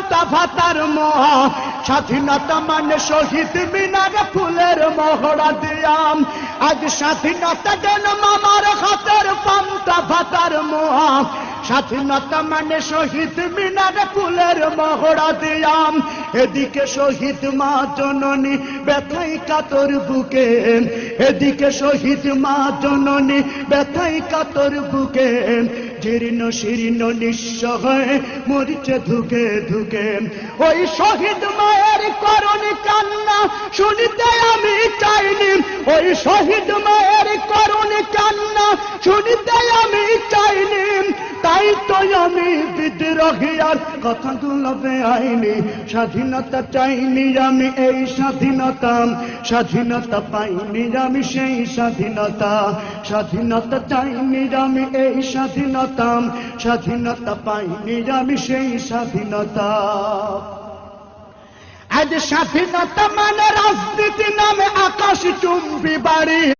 পান্তা ভাতার মহা, স্বাধীনতা মানে শহীদ মিনার ফুলের মহড়া দিয়াম। আজ স্বাধীনতা যেন মামার হাতের পান্তা ভাতার মহা, স্বাধীনতা মানে শহীদ মিনার ফুলের মহড়া দিয়াম। এদিকে শহীদ মা জননী ব্যথাই কাতর বুকে, এদিকে শহীদ মা জননী ব্যথাই কাতর বুকে জীর্ণ শীর্ণ নিঃস্ব হয়ে মরিচে ধুকে ধুকে, ওই শহীদ মায়ের করণী কান্না শুনিতে আমি চাইনি। ওই শহীদ মায়ের করণী কান্না শুনিতে আমি চাইনি। তাই তো আমি বিদ্রোহী আর কথাগুলো বেআইনি স্বাধীনতা চাইনি আমি এই স্বাধীনতা স্বাধীনতা পাইনি আমি সেই স্বাধীনতা। স্বাধীনতা চাই, নিরামি এই স্বাধীনতা। স্বাধীনতা পাই, নিরামি সেই স্বাধীনতা। আজ স্বাধীনতা মানে রাজনীতি নামে আকাশ চুম্বি বাড়ি।